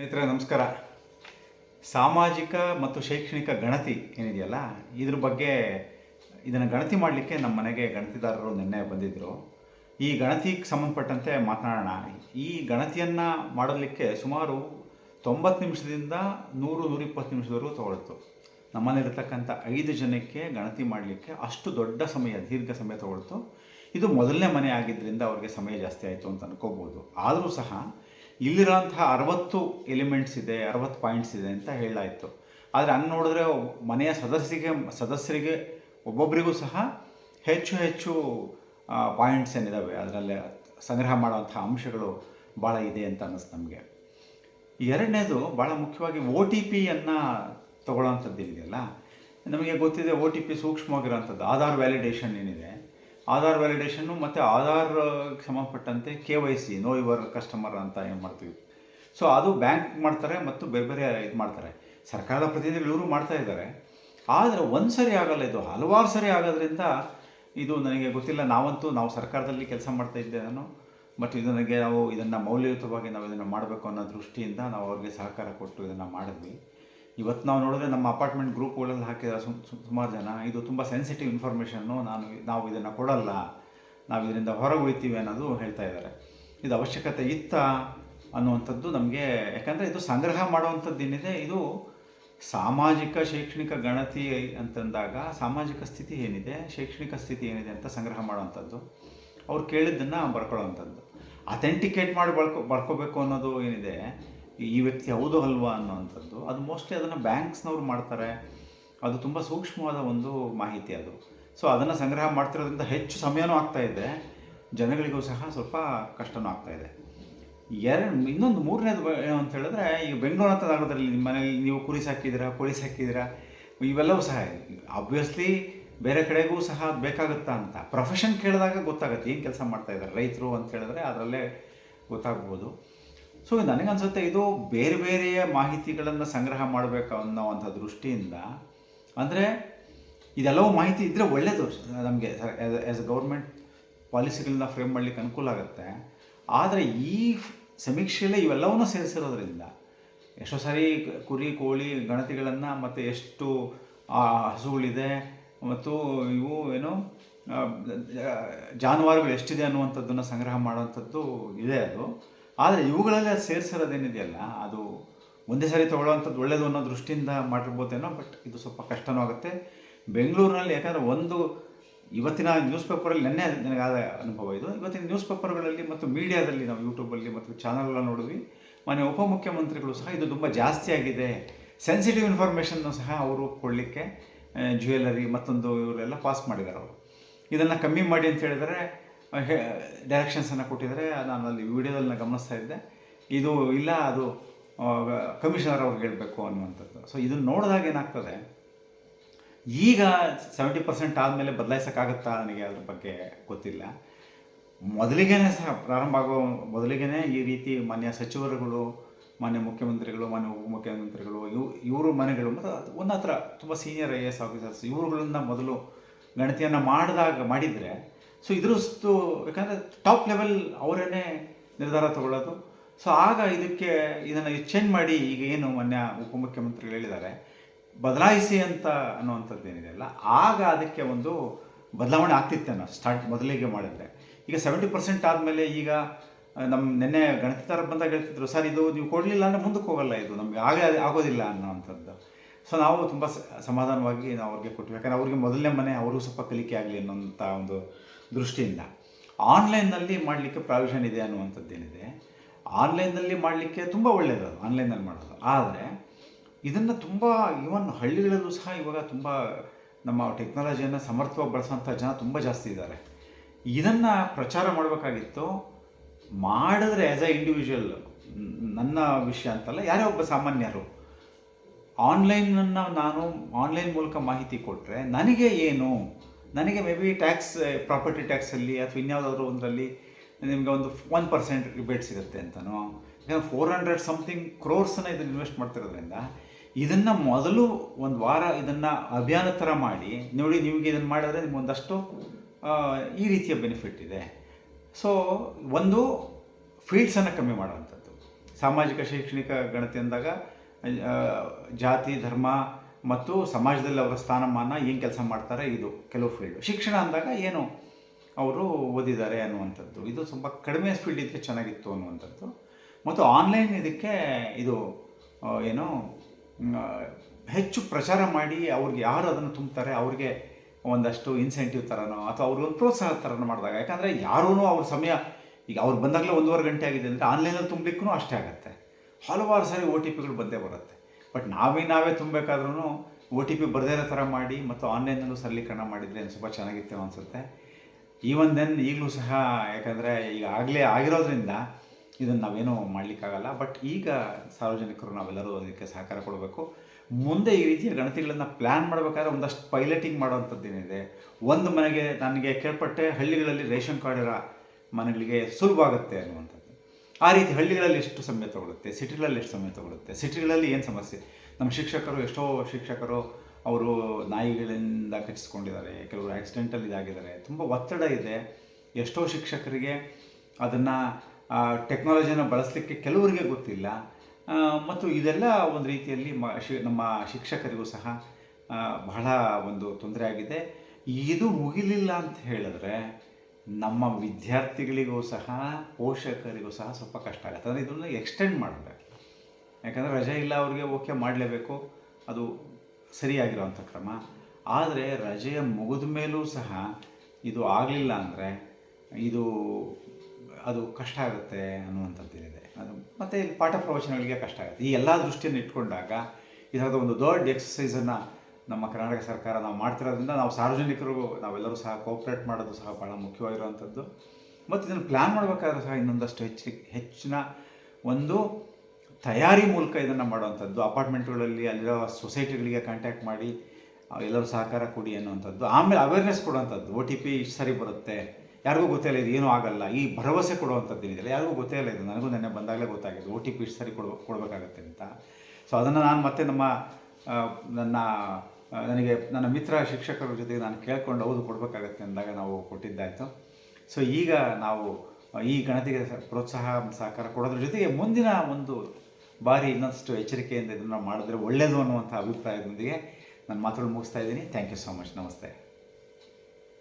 ಸ್ನೇಹಿತರೆ, ನಮಸ್ಕಾರ. ಸಾಮಾಜಿಕ ಮತ್ತು ಶೈಕ್ಷಣಿಕ ಗಣತಿ ಏನಿದೆಯಲ್ಲ, ಇದ್ರ ಬಗ್ಗೆ ಇದನ್ನು ಗಣತಿ ಮಾಡಲಿಕ್ಕೆ ನಮ್ಮ ಮನೆಗೆ ಗಣತಿದಾರರು ನಿನ್ನೆ ಬಂದಿದ್ದರು ಈ ಗಣತಿಗೆ ಸಂಬಂಧಪಟ್ಟಂತೆ ಮಾತನಾಡೋಣ. ಈ ಗಣತಿಯನ್ನು ಮಾಡಲಿಕ್ಕೆ ಸುಮಾರು ತೊಂಬತ್ತು ನಿಮಿಷದಿಂದ ನೂರು, ನೂರಿಪ್ಪತ್ತು ನಿಮಿಷದವರೆಗೂ ತಗೊಳ್ತು. ನಮ್ಮಲ್ಲಿರ್ತಕ್ಕಂಥ ಐದು ಜನಕ್ಕೆ ಗಣತಿ ಮಾಡಲಿಕ್ಕೆ ಅಷ್ಟು ದೊಡ್ಡ ಸಮಯ, ದೀರ್ಘ ಸಮಯ ತಗೊಳ್ತು. ಇದು ಮೊದಲನೇ ಮನೆ ಆಗಿದ್ದರಿಂದ ಅವ್ರಿಗೆ ಸಮಯ ಜಾಸ್ತಿ ಆಯಿತು ಅಂತ ಅನ್ಕೋಬೋದು. ಆದರೂ ಸಹ ಇಲ್ಲಿರೋಂತಹ ಅರವತ್ತು ಎಲಿಮೆಂಟ್ಸ್ ಇದೆ, ಅರವತ್ತು ಪಾಯಿಂಟ್ಸ್ ಇದೆ ಅಂತ ಹೇಳಲಾಯಿತು. ಆದರೆ ಹಂಗೆ ನೋಡಿದ್ರೆ ಮನೆಯ ಸದಸ್ಯರಿಗೆ ಸದಸ್ಯರಿಗೆ ಒಬ್ಬೊಬ್ಬರಿಗೂ ಸಹ ಹೆಚ್ಚು ಹೆಚ್ಚು ಪಾಯಿಂಟ್ಸ್ ಏನಿದ್ದಾವೆ ಅದರಲ್ಲಿ ಸಂಗ್ರಹ ಮಾಡುವಂಥ ಅಂಶಗಳು ಭಾಳ ಇದೆ ಅಂತ ಅನ್ನಿಸ್ತು ನಮಗೆ. ಎರಡನೇದು ಭಾಳ ಮುಖ್ಯವಾಗಿ ಓ ಟಿ ಪಿಯನ್ನು ತಗೊಳ್ಳೋವಂಥದ್ದು ಇದೆಯಲ್ಲ ನಮಗೆ ಗೊತ್ತಿದೆ ಓ ಟಿ ಪಿ ಸೂಕ್ಷ್ಮವಾಗಿರೋಂಥದ್ದು ಆಧಾರ್ ವ್ಯಾಲಿಡೇಷನ್ ಏನಿದೆ? ಆಧಾರ್ ವ್ಯಾಲಿಡೇಷನ್ನು ಮತ್ತು ಆಧಾರ್ ಸಂಬಂಧಪಟ್ಟಂತೆ K Y C know your customer ಅಂತ ಏನು ಮಾಡ್ತೀವಿ. ಸೊ ಅದು ಬ್ಯಾಂಕ್ ಮಾಡ್ತಾರೆ ಮತ್ತು ಬೇರೆ ಬೇರೆ ಇದು ಮಾಡ್ತಾರೆ. ಸರ್ಕಾರದ ಪ್ರತಿನಿಧಿಗಳು ಇವರು ಮಾಡ್ತಾ ಇದ್ದಾರೆ. ಆದರೆ ಒಂದು ಸರಿ ಆಗಲ್ಲ ಇದು. ಹಲವಾರು ಸರಿ ಆಗೋದ್ರಿಂದ ಇದು ನನಗೆ ಗೊತ್ತಿಲ್ಲ. ನಾವಂತೂ ನಾವು ಸರ್ಕಾರದಲ್ಲಿ ಕೆಲಸ ಮಾಡ್ತಾ ಇದ್ದೆ ನಾನು. ಬಟ್ ಇದು ನನಗೆ ನಾವು ಇದನ್ನು ಮೌಲ್ಯಯುತವಾಗಿ ನಾವು ಇದನ್ನು ಮಾಡಬೇಕು ಅನ್ನೋ ದೃಷ್ಟಿಯಿಂದ ನಾವು ಅವ್ರಿಗೆ ಸಹಕಾರ ಕೊಟ್ಟು ಇದನ್ನು ಮಾಡಿದ್ವಿ. ಇವತ್ತು ನಾವು ನೋಡಿದ್ರೆ ನಮ್ಮ ಅಪಾರ್ಟ್ಮೆಂಟ್ ಗ್ರೂಪ್ಗಳಲ್ಲಿ ಹಾಕಿದ ಸುಮಾರು ಜನ. ಇದು ತುಂಬ ಸೆನ್ಸಿಟಿವ್ ಇನ್ಫಾರ್ಮೇಷನ್ನು ನಾನು ನಾವು ಇದನ್ನು ಕೊಡಲ್ಲ. ನಾವು ಇದರಿಂದ ಹೊರಗೆ ಉಳಿತೀವಿ ಅನ್ನೋದು ಹೇಳ್ತಾ ಇದ್ದಾರೆ. ಇದು ಅವಶ್ಯಕತೆ ಇತ್ತ ಅನ್ನುವಂಥದ್ದು ನಮಗೆ ಯಾಕಂದರೆ ಇದು ಸಂಗ್ರಹ ಮಾಡುವಂಥದ್ದು ಏನಿದೆ? ಇದು ಸಾಮಾಜಿಕ ಶೈಕ್ಷಣಿಕ ಗಣತಿ ಅಂತಂದಾಗ ಸಾಮಾಜಿಕ ಸ್ಥಿತಿ ಏನಿದೆ? ಶೈಕ್ಷಣಿಕ ಸ್ಥಿತಿ ಏನಿದೆ ಅಂತ ಸಂಗ್ರಹ ಮಾಡುವಂಥದ್ದು. ಅವ್ರು ಕೇಳಿದ್ದನ್ನು ಬರ್ಕೊಳ್ಳೋವಂಥದ್ದು. ಅಥೆಂಟಿಕೇಟ್ ಮಾಡಿ ಬಳ್ಕೊ ಬರ್ಕೋಬೇಕು ಅನ್ನೋದು ಏನಿದೆ? ಈ ವ್ಯಕ್ತಿ ಹೌದು ಅಲ್ವಾ ಅನ್ನೋವಂಥದ್ದು, ಅದು ಮೋಸ್ಟ್ಲಿ ಅದನ್ನು ಬ್ಯಾಂಕ್ಸ್ನವ್ರು ಮಾಡ್ತಾರೆ. ಅದು ತುಂಬ ಸೂಕ್ಷ್ಮವಾದ ಒಂದು ಮಾಹಿತಿ ಅದು. ಸೊ ಅದನ್ನು ಸಂಗ್ರಹ ಮಾಡ್ತಿರೋದ್ರಿಂದ ಹೆಚ್ಚು ಸಮಯನೂ ಆಗ್ತಾ ಇದೆ. ಜನಗಳಿಗೂ ಸಹ ಸ್ವಲ್ಪ ಕಷ್ಟನೂ ಆಗ್ತಾ ಇದೆ. ಎರಡು, ಇನ್ನೊಂದು ಮೂರನೇದು ಏನು ಅಂತ ಹೇಳಿದ್ರೆ, ಈಗ ಬೆಂಗಳೂರು ಅಂತ ನಗರದಲ್ಲಿ ನಿಮ್ಮ ಮನೇಲಿ ನೀವು ಕುರಿ ಸಾಕಿದ್ದೀರಾ, ಕೋಳಿ ಸಾಕಿದ್ದೀರಾ, ಇವೆಲ್ಲವೂ ಸಹ ಆಬ್ವಿಯಸ್ಲಿ ಬೇರೆ ಕಡೆಗೂ ಸಹ ಬೇಕಾಗುತ್ತಾ ಅಂತ. ಪ್ರೊಫೆಷನ್ ಕೇಳಿದಾಗ ಗೊತ್ತಾಗುತ್ತೆ, ಏನು ಕೆಲಸ ಮಾಡ್ತಾ ಇದ್ದಾರೆ ರೈತರು ಅಂತ ಹೇಳಿದ್ರೆ ಅದರಲ್ಲೇ ಗೊತ್ತಾಗ್ಬೋದು. ಸೊ, ನನಗನ್ಸುತ್ತೆ ಇದು ಬೇರೆ ಬೇರೆಯ ಮಾಹಿತಿಗಳನ್ನು ಸಂಗ್ರಹ ಮಾಡಬೇಕು ಅನ್ನೋವಂಥ ದೃಷ್ಟಿಯಿಂದ. ಅಂದರೆ, ಇದೆಲ್ಲವೂ ಮಾಹಿತಿ ಇದ್ದರೆ ಒಳ್ಳೆಯದು ನಮಗೆ ಆ್ಯಸ್ ಅ ಗೌರ್ಮೆಂಟ್ ಪಾಲಿಸಿಗಳನ್ನ ಫ್ರೇಮ್ ಮಾಡಲಿಕ್ಕೆ ಅನುಕೂಲ ಆಗುತ್ತೆ. ಆದರೆ ಈ ಸಮೀಕ್ಷೆಯಲ್ಲೇ ಇವೆಲ್ಲವನ್ನೂ ಸೇರಿಸಿರೋದ್ರಿಂದ ಎಷ್ಟೋ ಸಾರಿ ಕುರಿ, ಕೋಳಿ ಗಣತಿಗಳನ್ನು ಮತ್ತು ಎಷ್ಟು ಹಸುಗಳಿದೆ ಮತ್ತು ಇವು ಏನು ಜಾನುವಾರುಗಳು ಎಷ್ಟಿದೆ ಅನ್ನುವಂಥದ್ದನ್ನು ಸಂಗ್ರಹ ಮಾಡುವಂಥದ್ದು ಇದೆ ಅದು. ಆದರೆ ಇವುಗಳಲ್ಲಿ ಸೇರಿಸಿರೋದೇನಿದೆಯಲ್ಲ, ಅದು ಒಂದೇ ಸಾರಿ ತೊಗೊಳ್ಳೋವಂಥದ್ದು ಒಳ್ಳೆಯದು ಅನ್ನೋ ದೃಷ್ಟಿಯಿಂದ ಮಾಡಿರ್ಬೋದೇನೋ, ಬಟ್ ಇದು ಸ್ವಲ್ಪ ಕಷ್ಟನೂ ಆಗುತ್ತೆ. ಬೆಂಗಳೂರಿನಲ್ಲಿ ಯಾಕಂದರೆ ಒಂದು ಇವತ್ತಿನ ನ್ಯೂಸ್ ಪೇಪರಲ್ಲಿ ನೆನ್ನೆ ನನಗಾದ ಅನುಭವ ಇದು. ಇವತ್ತಿನ ನ್ಯೂಸ್ ಪೇಪರ್ಗಳಲ್ಲಿ ಮತ್ತು ಮೀಡಿಯಾದಲ್ಲಿ ನಾವು ಯೂಟ್ಯೂಬಲ್ಲಿ ಮತ್ತು ಚಾನಲ್ಗಳ ನೋಡಿದ್ವಿ. ಮಾನ್ಯ ಉಪಮುಖ್ಯಮಂತ್ರಿಗಳು ಸಹ ಇದು ತುಂಬ ಜಾಸ್ತಿ ಆಗಿದೆ. ಸೆನ್ಸಿಟಿವ್ ಇನ್ಫಾರ್ಮೇಷನ್ನು ಸಹ ಅವರು ಕೊಡಲಿಕ್ಕೆ ಜ್ಯುವೆಲರಿ ಮತ್ತೊಂದು ಇವರೆಲ್ಲ ಪಾಸ್ ಮಾಡಿದ್ದಾರೆ ಅವರು. ಇದನ್ನು ಕಮ್ಮಿ ಮಾಡಿ ಅಂತ ಹೇಳಿದರೆ ಡೈರೆಕ್ಷನ್ಸನ್ನು ಕೊಟ್ಟಿದ್ದಾರೆ. ನಾನು ಅಲ್ಲಿ ವಿಡಿಯೋದಲ್ಲಿ ಗಮನಿಸ್ತಾ ಇದ್ದೆ. ಇದು ಇಲ್ಲ, ಅದು ಕಮಿಷನರ್ ಅವ್ರಿಗೆ ಹೇಳಬೇಕು ಅನ್ನುವಂಥದ್ದು. ಸೊ ಇದನ್ನು ನೋಡಿದಾಗ ಏನಾಗ್ತದೆ? ಈಗ ಸೆವೆಂಟಿ ಪರ್ಸೆಂಟ್ ಆದಮೇಲೆ ಬದಲಾಯಿಸೋಕ್ಕಾಗುತ್ತಾ ನನಗೆ ಅದ್ರ ಬಗ್ಗೆ ಗೊತ್ತಿಲ್ಲ. ಮೊದಲಿಗೆನೇ ಸಹ, ಪ್ರಾರಂಭ ಆಗೋ ಮೊದಲಿಗೇ ಈ ರೀತಿ ಮಾನ್ಯ ಸಚಿವರುಗಳು, ಮಾನ್ಯ ಮುಖ್ಯಮಂತ್ರಿಗಳು, ಮಾನ್ಯ ಉಪಮುಖ್ಯಮಂತ್ರಿಗಳು, ಇವು, ಇವರು ಮನೆಗಳು, ಮತ್ತು ಒಂದು ಹತ್ರ ತುಂಬ senior I A S officers ಇವರುಗಳನ್ನ ಮೊದಲು ಗಣತಿಯನ್ನು ಮಾಡಿದಾಗ, ಮಾಡಿದರೆ ಸೊ ಇದ್ರಷ್ಟು ಯಾಕಂದರೆ ಟಾಪ್ ಲೆವೆಲ್ ಅವರೇನೆ ನಿರ್ಧಾರ ತಗೊಳ್ಳೋದು. ಸೊ ಆಗ ಇದಕ್ಕೆ ಇದನ್ನು ಚೇಂಜ್ ಮಾಡಿ ಈಗ ಏನು ಮೊನ್ನೆ ಉಪಮುಖ್ಯಮಂತ್ರಿಗಳು ಹೇಳಿದ್ದಾರೆ, ಬದಲಾಯಿಸಿ ಅಂತ ಅನ್ನುವಂಥದ್ದು ಏನಿದೆಯಲ್ಲ ಆಗ ಅದಕ್ಕೆ ಒಂದು ಬದಲಾವಣೆ ಆಗ್ತಿತ್ತೇನೋ ಸ್ಟಾರ್ಟ್ ಮೊದಲಿಗೆ ಮಾಡಿದ್ರೆ. ಈಗ ಸೆವೆಂಟಿ ಪರ್ಸೆಂಟ್ ಆದಮೇಲೆ ಈಗ ನಮ್ಮ ನಿನ್ನೆ ಗಣತಿದಾರ ಬಂದಾಗ ಹೇಳ್ತಿದ್ರು, ಸರ್, ಇದು ನೀವು ಕೊಡಲಿಲ್ಲ ಅಂದರೆ ಮುಂದಕ್ಕೆ ಹೋಗಲ್ಲ ಇದು, ನಮಗೆ ಆಗೇ ಆಗೋದಿಲ್ಲ ಅನ್ನೋವಂಥದ್ದು. ಸೊ ನಾವು ತುಂಬ ಸಮಾಧಾನವಾಗಿ ನಾವು ಅವ್ರಿಗೆ ಕೊಟ್ಟು ಯಾಕಂದರೆ ಅವ್ರಿಗೆ ಮೊದಲನೇ ಮನೆ ಅವರು ಸ್ವಲ್ಪ ಕಲಿಕೆ ಆಗಲಿ ಅನ್ನೋಂಥ ಒಂದು ದೃಷ್ಟಿಯಿಂದ. ಆನ್ಲೈನ್ನಲ್ಲಿ ಮಾಡಲಿಕ್ಕೆ ಪ್ರಾವಿಷನ್ ಇದೆ ಅನ್ನುವಂಥದ್ದೇನಿದೆ, ಆನ್ಲೈನ್ನಲ್ಲಿ ಮಾಡಲಿಕ್ಕೆ ತುಂಬ ಒಳ್ಳೆಯದು ಆನ್ಲೈನಲ್ಲಿ ಮಾಡೋದು. ಆದರೆ, ಇದನ್ನು ತುಂಬ ಇವನ್ ಹಳ್ಳಿಗಳಲ್ಲೂ ಸಹ ಇವಾಗ ತುಂಬ ನಮ್ಮ ಟೆಕ್ನಾಲಜಿಯನ್ನು ಸಮರ್ಥವಾಗಿ ಬಳಸುವಂಥ ಜನ ತುಂಬ ಜಾಸ್ತಿ ಇದ್ದಾರೆ. ಇದನ್ನು ಪ್ರಚಾರ ಮಾಡಬೇಕಾಗಿತ್ತು. ಮಾಡಿದ್ರೆ ಆ್ಯಸ್ ಅ ಇಂಡಿವಿಜುವಲ್ ನನ್ನ ವಿಷಯ ಅಂತಲ್ಲ, ಯಾರೇ ಒಬ್ಬ ಸಾಮಾನ್ಯರು. ಆನ್ಲೈನನ್ನು ನಾನು, ಆನ್ಲೈನ್ ಮೂಲಕ ಮಾಹಿತಿ ಕೊಟ್ಟರೆ ನನಗೆ ಏನು? ನನಗೆ ಮೇ ಬಿ ಟ್ಯಾಕ್ಸ್ ಪ್ರಾಪರ್ಟಿ ಟ್ಯಾಕ್ಸಲ್ಲಿ ಅಥವಾ ಇನ್ಯಾವುದಾದ್ರು ಒಂದರಲ್ಲಿ ನಿಮಗೆ ಒಂದು ಒನ್ ಪರ್ಸೆಂಟ್ ರಿಬೇಟ್ ಸಿಗುತ್ತೆ ಅಂತನೋ. ಯಾಕಂದರೆ ಫೋರ್ ಹಂಡ್ರೆಡ್ ಸಮಥಿಂಗ್ ಕ್ರೋರ್ಸನ್ನು ಇದನ್ನು ಇನ್ವೆಸ್ಟ್ ಮಾಡ್ತಿರೋದ್ರಿಂದ ಇದನ್ನು ಮೊದಲು ಒಂದು ವಾರ ಇದನ್ನು ಅಭಿಯಾನ ಥರ ಮಾಡಿ, ನೋಡಿ ನಿಮಗೆ ಇದನ್ನು ಮಾಡಿದ್ರೆ ನಿಮ್ಗೆ ಒಂದಷ್ಟು ಈ ರೀತಿಯ ಬೆನಿಫಿಟ್ ಇದೆ. ಸೊ ಒಂದು ಫೀಲ್ಡ್ಸನ್ನು ಕಮ್ಮಿ ಮಾಡುವಂಥದ್ದು. ಸಾಮಾಜಿಕ, ಶೈಕ್ಷಣಿಕ, ಗಣತಿ ಅಂದಾಗ ಜಾತಿ, ಧರ್ಮ ಮತ್ತು ಸಮಾಜದಲ್ಲಿ ಅವರ ಸ್ಥಾನಮಾನ ಏನು ಕೆಲಸ ಮಾಡ್ತಾರೆ ಇದು ಕೆಲವು ಫೀಲ್ಡ್ ಶಿಕ್ಷಣ ಅಂದಾಗ ಏನು ಅವರು ಓದಿದ್ದಾರೆ ಅನ್ನುವಂಥದ್ದು. ಇದು ಸ್ವಲ್ಪ ಕಡಿಮೆ ಫೀಲ್ಡ್ ಇದ್ದರೆ ಚೆನ್ನಾಗಿತ್ತು ಅನ್ನುವಂಥದ್ದು. ಮತ್ತು ಆನ್ಲೈನ್ ಇದಕ್ಕೆ ಇದು ಏನು ಹೆಚ್ಚು ಪ್ರಚಾರ ಮಾಡಿ ಅವ್ರಿಗೆ ಯಾರು ಅದನ್ನು ತುಂಬ್ತಾರೆ, ಅವ್ರಿಗೆ ಒಂದಷ್ಟು ಇನ್ಸೆಂಟಿವ್ ಥರನೋ ಅಥವಾ ಅವ್ರಿಗೊಂದು ಪ್ರೋತ್ಸಾಹ ಥರನೋ ಮಾಡಿದಾಗ. ಯಾಕಂದರೆ ಯಾರೂ ಅವ್ರ ಸಮಯ, ಈಗ ಅವ್ರು ಬಂದಾಗಲೇ ಒಂದೂವರೆ ಗಂಟೆ ಆಗಿದೆ ಅಂದರೆ ಆನ್ಲೈನಲ್ಲಿ ತುಂಬಲಿಕ್ಕೂ ಅಷ್ಟೇ ಆಗುತ್ತೆ. ಹಲವಾರು ಸಾರಿ ಒ ಟಿ ಪಿಗಳು ಬಂದೇ ಬರುತ್ತೆ. ಬಟ್ ನಾವೇ ನಾವೇ ತುಂಬಬೇಕಾದ್ರೂ ಒ ಟಿ ಪಿ ಬರದೇ ಇರೋ ಥರ ಮಾಡಿ ಮತ್ತು ಆನ್ಲೈನಲ್ಲೂ ಸರಳೀಕರಣ ಮಾಡಿದರೆ ಸ್ವಲ್ಪ ಚೆನ್ನಾಗಿತ್ತು ಅನಿಸುತ್ತೆ. ಈವನ್ ದೆನ್ ಈಗಲೂ ಸಹ ಯಾಕಂದರೆ ಈಗ ಆಗಲೇ ಆಗಿರೋದ್ರಿಂದ ಇದನ್ನು ನಾವೇನೂ ಮಾಡಲಿಕ್ಕಾಗಲ್ಲ. ಬಟ್ ಈಗ ಸಾರ್ವಜನಿಕರು ನಾವೆಲ್ಲರೂ ಅದಕ್ಕೆ ಸಹಕಾರ ಕೊಡಬೇಕು. ಮುಂದೆ ಈ ರೀತಿಯ ಗಣತಿಗಳನ್ನು ಪ್ಲ್ಯಾನ್ ಮಾಡಬೇಕಾದ್ರೆ ಒಂದಷ್ಟು ಪೈಲಟಿಂಗ್ ಮಾಡುವಂಥದ್ದು ಏನಿದೆ ಒಂದು ಮನೆಗೆ ನನಗೆ ಕೇಳ್ಪಟ್ಟೆ ಹಳ್ಳಿಗಳಲ್ಲಿ ರೇಷನ್ ಕಾರ್ಡ್ ಇರೋ ಮನೆಗಳಿಗೆ ಸುಲಭ ಆಗುತ್ತೆ ಅನ್ನುವಂಥದ್ದು. ಆ ರೀತಿ ಹಳ್ಳಿಗಳಲ್ಲಿ ಎಷ್ಟು ಸಮಯ ತಗೊಳುತ್ತೆ? ಸಿಟಿಗಳಲ್ಲಿ ಎಷ್ಟು ಸಮಯ ತಗೊಳುತ್ತೆ? ಸಿಟಿಗಳಲ್ಲಿ ಏನು ಸಮಸ್ಯೆ? ನಮ್ಮ ಶಿಕ್ಷಕರು ಎಷ್ಟೋ ಶಿಕ್ಷಕರು ಅವರು ನಾಯಿಗಳಿಂದ ಕಚ್ಚಿಸ್ಕೊಂಡಿದ್ದಾರೆ. ಕೆಲವರು ಆಕ್ಸಿಡೆಂಟಲ್ಲಿ ಇದಾಗಿದ್ದಾರೆ. ತುಂಬ ಒತ್ತಡ ಇದೆ. ಎಷ್ಟೋ ಶಿಕ್ಷಕರಿಗೆ ಅದನ್ನು ಟೆಕ್ನಾಲಜಿನ ಬಳಸಲಿಕ್ಕೆ ಕೆಲವರಿಗೆ ಗೊತ್ತಿಲ್ಲ. ಮತ್ತು ಇದೆಲ್ಲ ಒಂದು ರೀತಿಯಲ್ಲಿ ಮ, ಶಿ, ನಮ್ಮ ಶಿಕ್ಷಕರಿಗೂ ಸಹ ಬಹಳ ಒಂದು ತೊಂದರೆ ಆಗಿದೆ. ಇದು ಮುಗಿಲಿಲ್ಲ ಅಂತ ಹೇಳಿದ್ರೆ ನಮ್ಮ ವಿದ್ಯಾರ್ಥಿಗಳಿಗೂ ಸಹ, ಪೋಷಕರಿಗೂ ಸಹ ಸ್ವಲ್ಪ ಕಷ್ಟ ಆಗುತ್ತೆ. ಅಂದರೆ ಇದನ್ನು ಎಕ್ಸ್ಟೆಂಡ್ ಮಾಡಬೇಕು ಯಾಕಂದರೆ ರಜೆ ಇಲ್ಲ ಅವ್ರಿಗೆ ಓಕೆ ಮಾಡಲೇಬೇಕು. ಅದು ಸರಿಯಾಗಿರೋವಂಥ ಕ್ರಮ. ಆದರೆ ರಜೆಯ ಮುಗಿದ ಮೇಲೂ ಸಹ ಇದು ಆಗಲಿಲ್ಲ ಅಂದರೆ ಇದು ಅದು ಕಷ್ಟ ಆಗುತ್ತೆ ಅನ್ನುವಂಥದ್ದು ಏನಿದೆ. ಅದು ಮತ್ತು ಇಲ್ಲಿ ಪಾಠ ಪ್ರವಚನಗಳಿಗೆ ಕಷ್ಟ ಆಗುತ್ತೆ. ಈ ಎಲ್ಲ ದೃಷ್ಟಿಯನ್ನು ಇಟ್ಕೊಂಡಾಗ ಇದರದ ಒಂದು ದೊಡ್ಡ ಎಕ್ಸಸೈಸನ್ನು ನಮ್ಮ ಕರ್ನಾಟಕ ಸರ್ಕಾರ ನಾವು ಮಾಡ್ತಿರೋದ್ರಿಂದ ನಾವು ಸಾರ್ವಜನಿಕರು ನಾವೆಲ್ಲರೂ ಸಹ ಕೋಪ್ರೇಟ್ ಮಾಡೋದು ಸಹ ಭಾಳ ಮುಖ್ಯವಾಗಿರುವಂಥದ್ದು. ಮತ್ತು ಇದನ್ನು ಪ್ಲ್ಯಾನ್ ಮಾಡಬೇಕಾದ್ರೆ ಸಹ ಇನ್ನೊಂದಷ್ಟು ಹೆಚ್ಚು ಹೆಚ್ಚಿನ ಒಂದು ತಯಾರಿ ಮೂಲಕ ಇದನ್ನು ಮಾಡುವಂಥದ್ದು. ಅಪಾರ್ಟ್ಮೆಂಟ್ಗಳಲ್ಲಿ ಅಲ್ಲಿರೋ ಸೊಸೈಟಿಗಳಿಗೆ ಕಾಂಟ್ಯಾಕ್ಟ್ ಮಾಡಿ ಎಲ್ಲರೂ ಸಹಕಾರ ಕೊಡಿ ಅನ್ನುವಂಥದ್ದು. ಆಮೇಲೆ ಅವೇರ್ನೆಸ್ ಕೊಡುವಂಥದ್ದು. ಒ ಟಿ ಪಿ ಇಷ್ಟು ಸರಿ ಬರುತ್ತೆ. ಯಾರಿಗೂ ಗೊತ್ತೇ ಇಲ್ಲ, ಇದು ಏನೂ ಆಗಲ್ಲ. ಈ ಭರವಸೆ ಕೊಡುವಂಥದ್ದು ಏನಿದೆಯಲ್ಲ ಯಾರಿಗೂ ಗೊತ್ತೇ ಇಲ್ಲ, ಇದು ನನಗೂ ನೆನ್ನೆ ಬಂದಾಗಲೇ ಗೊತ್ತಾಗಿದೆ. ಒ ಟಿ ಪಿ ಇಷ್ಟು ಸರಿ ಕೊಡ್ಬೇಕು ಕೊಡಬೇಕಾಗತ್ತೆ ಅಂತ. ಸೊ ಅದನ್ನು ನಾನು ಮತ್ತೆ ನಮ್ಮ ನನ್ನ ನನಗೆ ನನ್ನ ಮಿತ್ರ ಶಿಕ್ಷಕರ ಜೊತೆಗೆ ನಾನು ಕೇಳ್ಕೊಂಡು ಹೌದು ಕೊಡಬೇಕಾಗತ್ತೆ ಅಂದಾಗ ನಾವು ಕೊಟ್ಟಿದ್ದಾಯಿತು. ಸೊ ಈಗ ನಾವು ಈ ಗಣತಿಗೆ ಪ್ರೋತ್ಸಾಹ ಸಹಕಾರ ಕೊಡೋದ್ರ ಜೊತೆಗೆ ಮುಂದಿನ ಒಂದು ಬಾರಿ ಇನ್ನಷ್ಟು ಎಚ್ಚರಿಕೆಯಿಂದ ಇದನ್ನು ಮಾಡಿದ್ರೆ ಒಳ್ಳೆಯದು ಅನ್ನುವಂಥ ಅಭಿಪ್ರಾಯದೊಂದಿಗೆ ನನ್ನ ಮಾತುಗಳು ಮುಗಿಸ್ತಾ ಇದ್ದೀನಿ. ಥ್ಯಾಂಕ್ ಯು ಸೊ ಮಚ್ ನಮಸ್ತೆ.